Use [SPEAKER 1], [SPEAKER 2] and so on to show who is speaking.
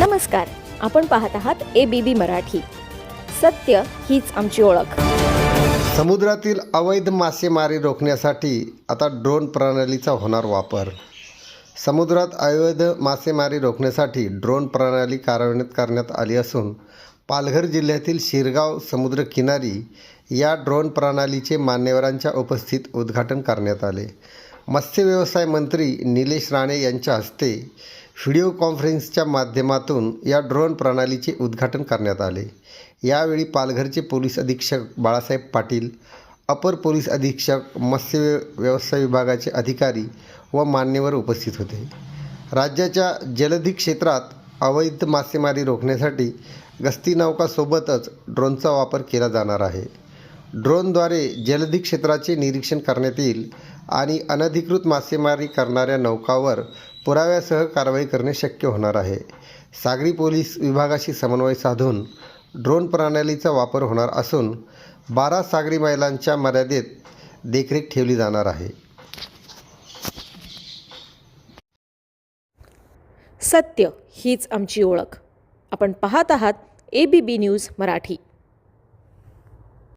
[SPEAKER 1] नमस्कार आपण पाहत आहात ए बी बी मराठी. सत्य हीच आमची ओळख.
[SPEAKER 2] समुद्रातील अवैध मासेमारी रोखण्यासाठी आता ड्रोन प्रणालीचा होणार वापर. समुद्रात अवैध मासेमारी रोखण्यासाठी ड्रोन प्रणाली कार्यान्वित करण्यात आली असून पालघर जिल्ह्यातील शिरगाव समुद्रकिनारी या ड्रोन प्रणालीचे मान्यवरांच्या उपस्थित उद्घाटन करण्यात आले. मत्स्य व्यवसाय मंत्री निलेश राणे यांच्या हस्ते व्हिडिओ कॉन्फरन्सच्या माध्यमातून या ड्रोन प्रणालीचे उद्घाटन करण्यात आले. यावेळी पालघरचे पोलीस अधीक्षक बाळासाहेब पाटील अपर पोलीस अधीक्षक मत्स्य व्यवसाय विभागाचे अधिकारी व मान्यवर उपस्थित होते. राज्याच्या जलधी क्षेत्रात अवैध मासेमारी रोखण्यासाठी गस्ती नौकासोबतच ड्रोनचा वापर केला जाणार आहे. ड्रोनद्वारे जलधी क्षेत्राचे निरीक्षण करण्यात येईल आणि अनधिकृत मासेमारी करणाऱ्या नौकावर पुराव्यासह कारवाई करणे शक्य होणार आहे. सागरी पोलीस विभागाशी समन्वय साधून ड्रोन प्रणालीचा वापर होणार असून बारा सागरी मैलांच्या मर्यादेत देखरेख ठेवली जाणार आहे.
[SPEAKER 1] सत्य हीच आमची ओळख. आपण पाहत आहात A B B news Marathi.